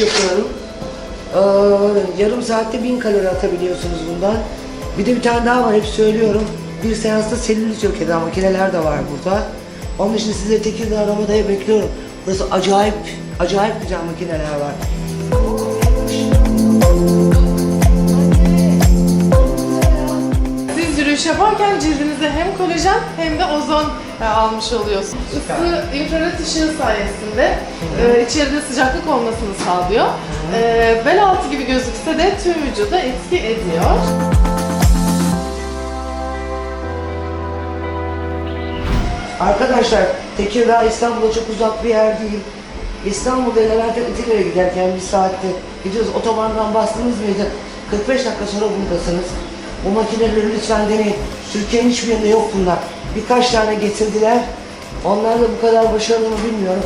Ee, yarım saatte 1000 kalori atabiliyorsunuz bundan. Bir de bir tane daha var hep söylüyorum. Bir seansta selülit yok eden makineler de var burada. Onun için size Tekirdağ Ramada'ya bekliyorum. Burası acayip, acayip güzel makineler var. Siz yürüyüş yaparken cildinize hem kolajen hem de ozon almış oluyorsunuz. Isı infrared ışığı sayesinde e, içeride sıcaklık olmasını sağlıyor. E, bel altı gibi gözükse de tüm vücuda etki ediyor. Arkadaşlar Tekirdağ İstanbul'a çok uzak bir yer değil. İstanbul'da Levent Etiler'e giderken bir saatte gidiyoruz. Otobandan bastınız mıydı? 45 dakika sonra buradasınız. Bu makineleri lütfen deneyin. Türkiye'nin hiçbirinde yok bunlar. Birkaç tane getirdiler. Onlar da bu kadar başarılı mı bilmiyorum.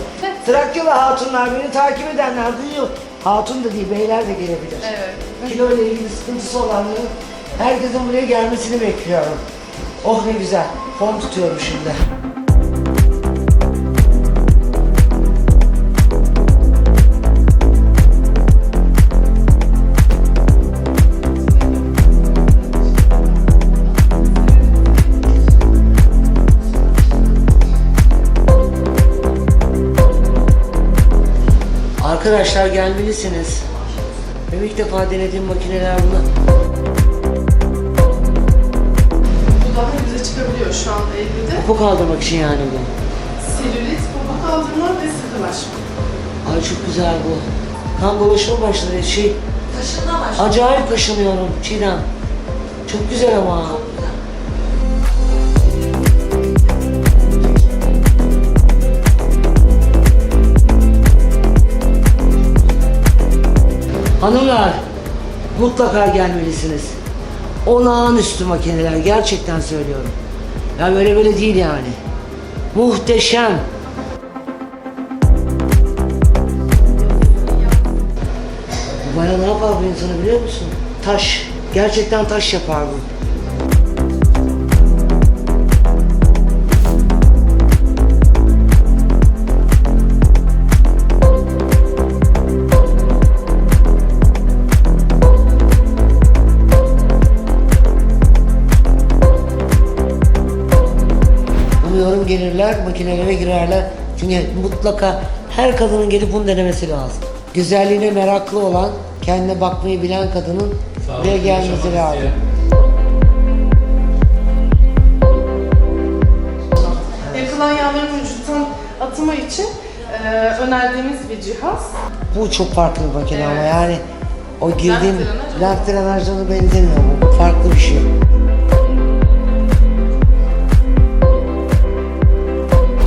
Trakyalı hatunlar, beni takip edenler duyuyor. Hatun da değil, beyler de gelebilir. Evet. Kilo ile ilgili sıkıntısı olanların herkesin buraya gelmesini bekliyorum. Oh ne güzel. Form tutuyorum şimdi. Arkadaşlar gelmelisiniz. Benim ilk defa denediğim makineler bunlar. Bu daha güzel çıkabiliyor şu an Eylül'de. Popo kaldırmak için yani bu. Selülit, popo kaldırma ve sıkılaşma. Ay çok güzel bu. Kan dolaşımı başladı. Şey, Kaşınma başladı. acayip kaşınıyorum Çiğdem. Çok güzel ama. Hanımlar, mutlaka gelmelisiniz. Olağanüstü makineler, gerçekten söylüyorum. Ya böyle böyle değil yani. Muhteşem. Bu bana ne yapar bu insanı biliyor musun? Taş. Gerçekten taş yapar bu. Umuyorum gelirler, makinelere girerler. Çünkü mutlaka her kadının gelip bunu denemesi lazım. Güzelliğine meraklı olan, kendine bakmayı bilen kadının buraya gelmesi lazım. Yakılan yağların vücuttan atımı için e, önerdiğimiz bir cihaz. Bu çok farklı bir makine ama yani o girdiğim lenf drenajlarına benzemiyor bu. Farklı bir şey.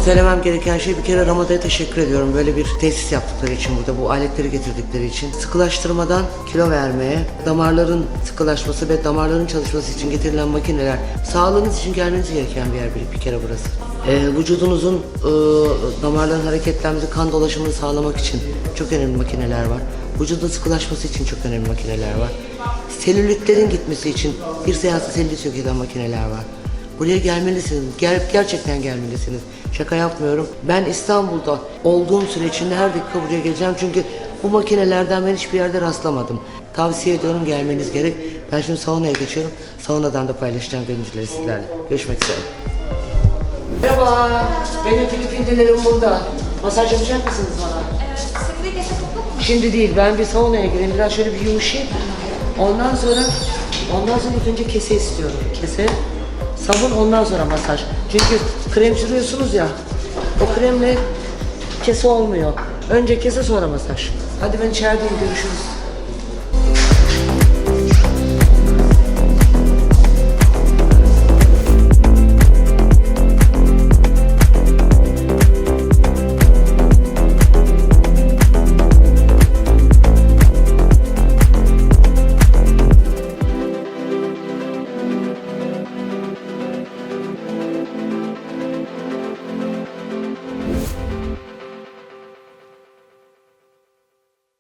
Söylemem gereken şey bir kere Ramada'ya teşekkür ediyorum. Böyle bir tesis yaptıkları için burada bu aletleri getirdikleri için. Sıkılaştırmadan kilo vermeye, damarların sıkılaşması ve damarların çalışması için getirilen makineler. Sağlığınız için gelmeniz gereken bir yer bir, bir kere burası. Ee, vücudunuzun e, damarların hareketlenmesi, kan dolaşımını sağlamak için çok önemli makineler var. Vücudun sıkılaşması için çok önemli makineler var. Selülitlerin gitmesi için bir seansta selülit yok eden makineler var. Buraya gelmelisiniz. Ger gerçekten gelmelisiniz. Şaka yapmıyorum. Ben İstanbul'da olduğum süre içinde her dakika buraya geleceğim. Çünkü bu makinelerden ben hiçbir yerde rastlamadım. Tavsiye ediyorum gelmeniz gerek. Ben şimdi saunaya geçiyorum. Saunadan da paylaşacağım görüntüleri sizlerle. Görüşmek üzere. Merhaba. Benim Filipinlilerim burada. Masaj yapacak mısınız bana? Şimdi değil. Ben bir saunaya gireyim. Biraz şöyle bir yumuşayayım. Ondan sonra ondan sonra ilk önce kese istiyorum. Kese. Sabun ondan sonra masaj. Çünkü krem sürüyorsunuz ya. O kremle kese olmuyor. Önce kese sonra masaj. Hadi ben içerideyim görüşürüz.